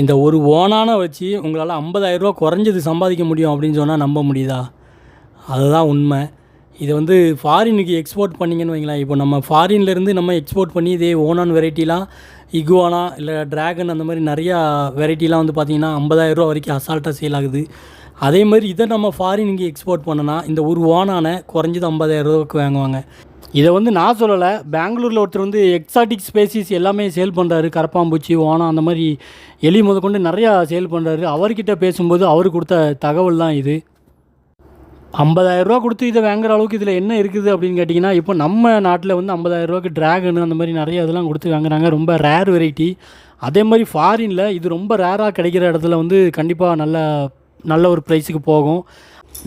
இந்த ஒரு ஓனான வச்சு உங்களால் ஐம்பதாயிரரூவா குறைஞ்சது சம்பாதிக்க முடியும் அப்படின்னு சொன்னால் நம்ப முடியுதா? அதுதான் உண்மை. இதை வந்து ஃபாரினுக்கு எக்ஸ்போர்ட் பண்ணிங்கன்னு வைங்களேன். இப்போ நம்ம ஃபாரின்லேருந்து நம்ம எக்ஸ்போர்ட் பண்ணி இதே ஓனான் வெரைட்டிலாம் இகுவானா இல்லை டிராகன் அந்த மாதிரி நிறையா வெரைட்டிலாம் வந்து பார்த்திங்கன்னா ஐம்பதாயிரரூவா வரைக்கும் அசால்ட்டாக சேல் ஆகுது. அதே மாதிரி இதை நம்ம ஃபாரினுக்கு எக்ஸ்போர்ட் பண்ணோன்னா இந்த ஒரு ஓனான குறைஞ்சது ஐம்பதாயிரரூவாக்கு வாங்குவாங்க. இதை வந்து நான் சொல்லலை. பெங்களூரில் ஒருத்தர் வந்து எக்ஸாட்டிக் ஸ்பேசிஸ் எல்லாமே சேல் பண்ணுறாரு கரப்பாம்பூச்சி ஓனம் அந்த மாதிரி எலி முதற்கொண்டு நிறையா சேல் பண்ணுறாரு அவர்கிட்ட பேசும்போது அவர் கொடுத்த தகவல் தான் இது. 50000 ரூபா கொடுத்து இதை வாங்குற அளவுக்கு இதில் என்ன இருக்குது அப்படின்னு கேட்டிங்கன்னா இப்போ நம்ம நாட்டில் வந்து 50000 ரூபாய்க்கு டிராகன் அந்த மாதிரி நிறைய இதெல்லாம் கொடுத்து வாங்குறாங்க. ரொம்ப ரேர் வெரைட்டி அதே மாதிரி ஃபாரினில் இது ரொம்ப ரேராக கிடைக்கிற இடத்துல வந்து கண்டிப்பாக நல்ல நல்ல ஒரு ப்ரைஸுக்கு போகும்.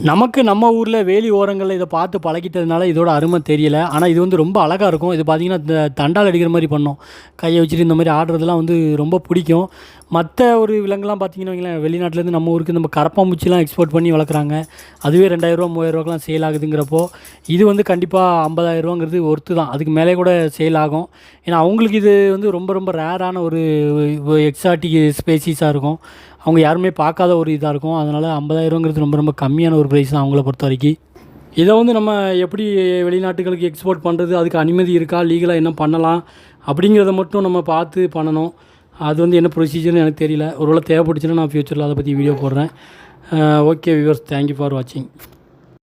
நமக்கு நம்ம ஊரில் வேலி ஓரங்களில் இதை பார்த்து பழகிட்டதுனால இதோட அருமை தெரியல. ஆனால் இது வந்து ரொம்ப அழகாக இருக்கும். இது பார்த்திங்கன்னா இந்த தண்டால் அடிக்கிற மாதிரி பண்ணோம். கையை வச்சுட்டு இந்த மாதிரி ஆடுறதுலாம் வந்து ரொம்ப பிடிக்கும். மற்ற ஒரு விலங்குலாம் பார்த்திங்கன்னா வைங்களேன் வெளிநாட்டிலேருந்து நம்ம ஊருக்கு நம்ம கரப்பாம்பூச்சிலாம் எக்ஸ்போர்ட் பண்ணி வளர்க்குறாங்க. அதுவே ரெண்டாயிரரூவா மூவாயிரரூவாக்கெலாம் சேல் ஆகுதுங்கிறப்போ இது வந்து கண்டிப்பாக ஐம்பதாயிரரூவாங்கிறது ஒர்த்து தான். அதுக்கு மேலே கூட சேல் ஆகும். ஏன்னா அவங்களுக்கு இது வந்து ரொம்ப ரொம்ப ரேரான ஒரு எக்ஸாட்டிக் ஸ்பேசிஸாக இருக்கும். அவங்க யாருமே பார்க்காத ஒரு இதாக இருக்கும். அதனால் ஐம்பதாயிரங்கிறது ரொம்ப ரொம்ப கம்மியான ஒரு ப்ரைஸ் தான் அவங்கள பொறுத்த வரைக்கும் இதை வந்து நம்ம எப்படி வெளிநாட்டுகளுக்கு எக்ஸ்போர்ட் பண்ணுறது அதுக்கு அனுமதி இருக்கா லீகலாக என்ன பண்ணலாம் அப்படிங்கிறத மட்டும் நம்ம பார்த்து பண்ணணும். அது வந்து என்ன ப்ரொசீஜர்னு எனக்கு தெரியல. ஒருவேளை தேவைப்பட்டுச்சுன்னா நான் ஃப்யூச்சரில் அதை பற்றி வீடியோ போடுறேன். ஓகே வியூவர்ஸ் தேங்க்யூ ஃபார் வாட்சிங்